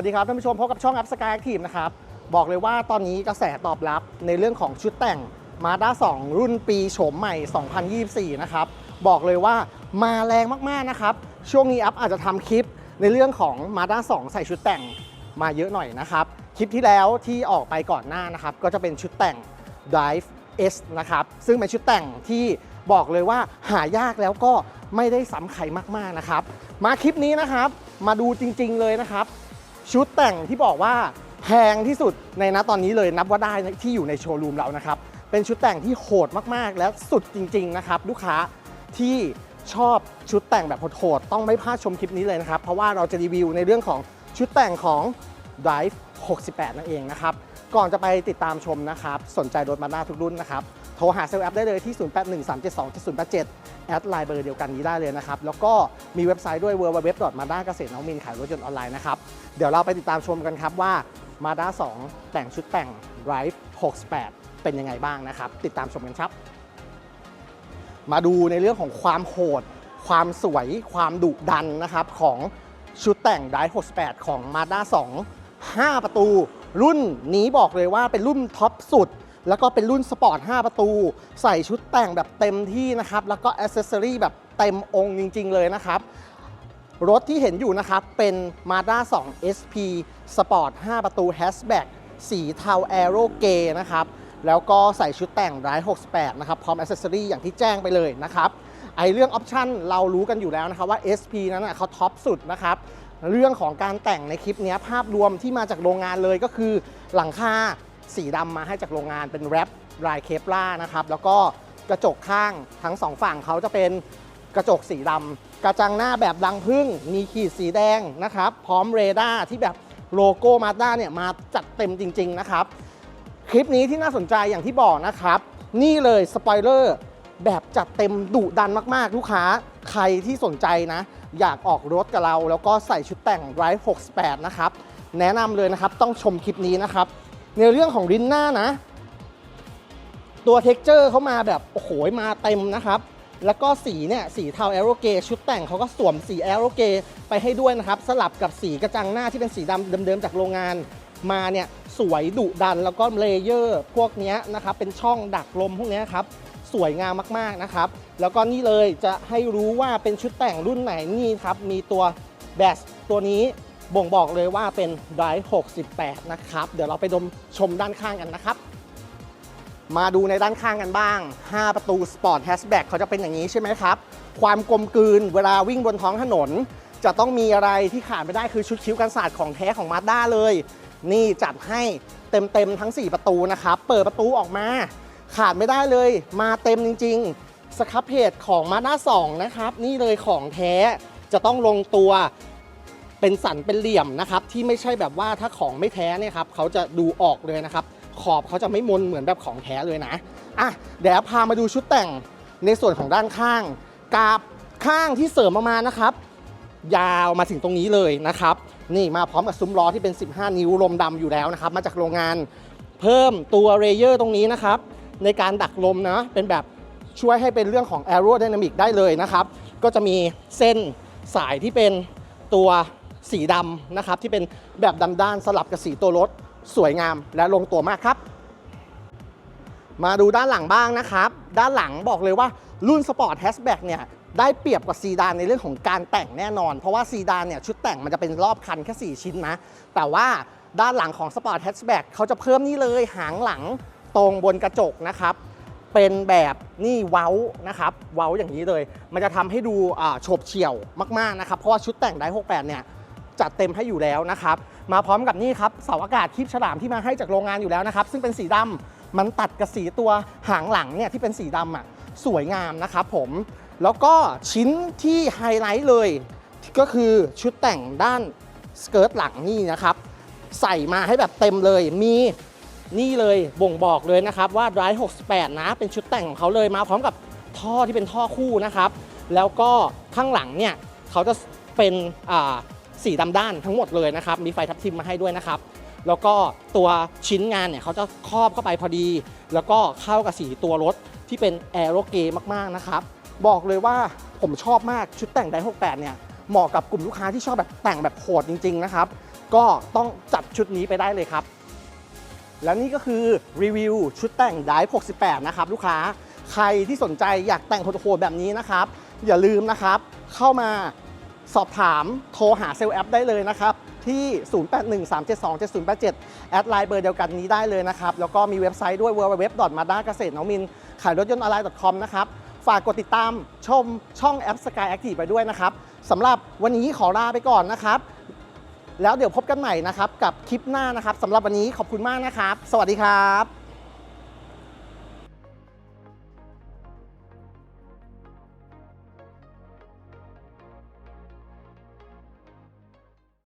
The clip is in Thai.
วัสดีครับท่านผู้ชมพบกับช่อง Up Sky Active นะครับ บอกเลยว่าตอนนี้กระแสตอบรับในเรื่องของชุดแต่ง Mazda 2 รุ่นปีโฉมใหม่ 2024 นะครับ บอกเลยว่ามาแรงมาก ๆ นะครับ ช่วงนี้อัพอาจจะทำคลิปในเรื่องของ Mazda 2 ใส่ชุดแต่งมาเยอะหน่อยนะครับ คลิปที่แล้วที่ออกไปก่อนหน้านะครับ ก็จะเป็นชุดแต่ง Drive S นะครับ ซึ่งเป็นชุดแต่งที่บอกเลยว่าหายากแล้วก็ไม่ได้ซ้ำใครมาก ๆ นะครับ มาคลิปนี้นะครับ มาดูจริง ๆ เลยนะครับ ชุดแต่งที่บอกว่าแพงที่สุดในณตอนนี้เลยนับว่าได้ที่อยู่ในโชว์รูมเรานะครับ เป็นชุดแต่งที่โหดมากๆ และสุดจริง ๆ นะครับ ลูกค้าที่ชอบชุดแต่งแบบโหดๆต้องไม่พลาดชมคลิปนี้เลยนะครับ เพราะว่าเราจะรีวิวในเรื่องของชุดแต่งของ Drive 68 นั่นเองนะครับ ก่อนจะไปติดตามชมนะครับ สนใจรถมาด้าทุกรุ่นนะครับ โทรหาเซลล์แอปได้เลยที่ 0813727087 แอดไลน์เบอร์เดียวกันนี้ได้เลยนะครับ แล้วก็มีเว็บไซต์ด้วย www m a d a เกษตรน้องมินขายรถยนต์ออนไลน์นะครับ เดี๋ยวเราไปติดตามชมกันครับว่า Mazda 2 แต่งชุดแต่ง Drive 68 เป็นยังไงบ้างนะครับ ติดตามชมกันครับ มาดูในเรื่องของความโหด ความสวย ความดุดันนะครับของชุดแต่ง Drive 68 ของ Mazda 2 5 ประตู รุ่นนี้บอกเลยว่าเป็นรุ่นท็อปสุด แล้วก็เป็นรุ่นสปอร์ต 5 ประตู ใส่ชุดแต่งแบบเต็มที่นะครับ แล้วก็อ c เซสซอรี่แบบเต็มองค์จริง ๆ เลยนะครับรถที่เห็นอยู่นะครับ เป็น Mazda 2 SP Sport 5 ประตู Hatchback สีเทา Aero g a y นะครับ แล้วก็ใส่ชุดแต่ง Drive 68 นะครับ พร้อมอ c เซสซอรี่อย่างที่แจ้งไปเลยนะครับ ไอเรื่องออปชั่นเรารู้กันอยู่แล้วนะครับว่า SP นั้นนะเขาท็อปสุดนะครับ เรื่องของการแต่งในคลิปนี้ภาพรวมที่มาจากโรงงานเลยก็คือหลังคาสีดำมาให้จากโรงงานเป็นแรปลายเคปล่านะครับ แล้วก็กระจกข้างทั้งสองฝั่งเขาจะเป็นกระจกสีดำกระจังหน้าแบบดังพึ่งมีขีดสีแดงนะครับ พร้อมเรดาร์ที่แบบโลโก้มาด้าเนี่ยมาจัดเต็มจริง ๆ นะครับ คลิปนี้ที่น่าสนใจอย่างที่บอกนะครับ นี่เลยสปอยเลอร์ แบบจัดเต็มดุดันมากๆ ลูกค้าใครที่สนใจนะ อยากออกรถกับเรา แล้วก็ใส่ชุดแต่ง Drive 68 นะครับ แนะนำเลยนะครับ ต้องชมคลิปนี้นะครับ ในเรื่องของรินหน้านะ ตัวเท็กเจอร์เขามาแบบโอ้โหมาเต็มนะครับแล้วก็สีเนี่ยสีเทาแอโรเกชุดแต่งเขาก็สวมสีแอโรเกไปให้ด้วยนะครับ สลับกับสีกระจังหน้าที่เป็นสีดำเดิมๆจากโรงงานมาเนี่ยสวยดุดันแล้วก็เลเยอร์ พวกนี้นะครับเป็นช่องดักลมพวกนี้ครับ สวยงามมากๆนะครับ แล้วก็นี่เลยจะให้รู้ว่าเป็นชุดแต่งรุ่นไหนนี่ครับ มีตัวแบสตัวนี้บ่งบอกเลยว่าเป็น Drive 68 นะครับ เดี๋ยวเราไปดมชมด้านข้างกันนะครับ มาดูในด้านข้างกันบ้าง 5 ประตูสปอร์ตแฮชแบ็กเขาจะเป็นอย่างนี้ใช่ไหมครับ ความกลมกลืนเวลาวิ่งบนท้องถนน จะต้องมีอะไรที่ขาดไม่ได้คือชุดคิ้วกันศาสตร์ของแท้ของมาด้าเลย นี่จัดให้เต็มๆทั้ง 4 ประตูนะครับ เปิดประตูออกมา ขาดไม่ได้เลย มาเต็มจริง ๆ สครับเพจของมาด้า2นะครับ นี่เลยของแท้จะต้องลงตัวเป็นสันเป็นเหลี่ยมนะครับ ที่ไม่ใช่แบบว่าถ้าของไม่แท้เนี่ยครับเขาจะดูออกเลยนะครับ ขอบเขาจะไม่มนเหมือนแบบของแท้เลยนะอะเดี๋ยวพามาดูชุดแต่งในส่วนของด้านข้างกาบข้างที่เสริมมานะครับ ยาวมาถึงตรงนี้เลยนะครับ นี่มาพร้อมกับซุ้มล้อที่เป็น 15 นิ้วลมดำอยู่แล้วนะครับ มาจากโรงงาน เพิ่มตัวเรเยอร์ตรงนี้นะครับ ในการดักลมนะ เป็นแบบช่วยให้เป็นเรื่องของ aerodynamic ได้เลยนะครับ ก็จะมีเส้นสายที่เป็นตัวสีดำนะครับ ที่เป็นแบบดำด้านสลับกับสีตัวรถสวยงามและลงตัวมากครับ มาดูด้านหลังบ้างนะครับ ด้านหลังบอกเลยว่ารุ่นสปอร์ตแฮชแบ็กเนี่ยได้เปรียบกว่าซีดานในเรื่องของการแต่งแน่นอน เพราะว่าซีดานเนี่ยชุดแต่งมันจะเป็นรอบคันแค่ 4 ชิ้นนะ แต่ว่าด้านหลังของสปอร์ตแฮชแบ็กเขาจะเพิ่มนี่เลยหางหลัง ตรงบนกระจกนะครับ เป็นแบบนี่เว้านะครับ เว้าอย่างนี้เลย มันจะทำให้ดูโฉบเฉี่ยวมากๆนะครับ เพราะว่าชุดแต่งได68 เนี่ยจัดเต็มให้อยู่แล้วนะครับ มาพร้อมกับนี่ครับเสาอากาศคลิปฉลามที่มาให้จากโรงงานอยู่แล้วนะครับ ซึ่งเป็นสีดำมันตัดกับสีตัวหางหลังเนี่ยที่เป็นสีดำอะสวยงามนะครับผมแล้วก็ชิ้นที่ไฮไลท์เลยก็คือชุดแต่งด้านสเกิร์ตหลังนี่นะครับ ใส่มาให้แบบเต็มเลยมี นี่เลยบ่งบอกเลยนะครับว่า Drive 68 นะ เป็นชุดแต่งของเขาเลยมาพร้อมกับท่อที่เป็นท่อคู่นะครับ แล้วก็ข้างหลังเนี่ยเขาจะเป็นสีดำด้านทั้งหมดเลยนะครับ มีไฟทับทิมมาให้ด้วยนะครับ แล้วก็ตัวชิ้นงานเนี่ยเขาจะครอบเข้าไปพอดี แล้วก็เข้ากับสีตัวรถที่เป็นแอโรเกมากๆนะครับ บอกเลยว่าผมชอบมากชุดแต่งได68 เนี่ยเหมาะกับกลุ่มลูกค้าที่ชอบแบบแต่งแบบโหดจริง ๆ นะครับ ก็ต้องจัดชุดนี้ไปได้เลยครับ และนี่ก็คือรีวิวชุดแต่งไดฟ์68 นะครับ ลูกค้าใครที่สนใจอยากแต่งโหดๆแบบนี้นะครับ อย่าลืมนะครับ เข้ามาสอบถามโทรหาเซลล์แอปได้เลยนะครับ ที่ 0813727087 แอดไลน์เบอร์เดียวกันนี้ได้เลยนะครับ แล้วก็มีเว็บไซต์ด้วย www. m a d a เกษตรน้องมิน ขายรถยนต์ออนไลน์ .com นะครับ ฝากกดติดตามชมช่องแอป Sky Active ไปด้วยนะครับสำหรับวันนี้ขอลาไปก่อนนะครับ แล้วเดี๋ยวพบกันใหม่นะครับกับคลิปหน้านะครับสำหรับวันนี้ขอบคุณมากนะครับ สวัสดีครับ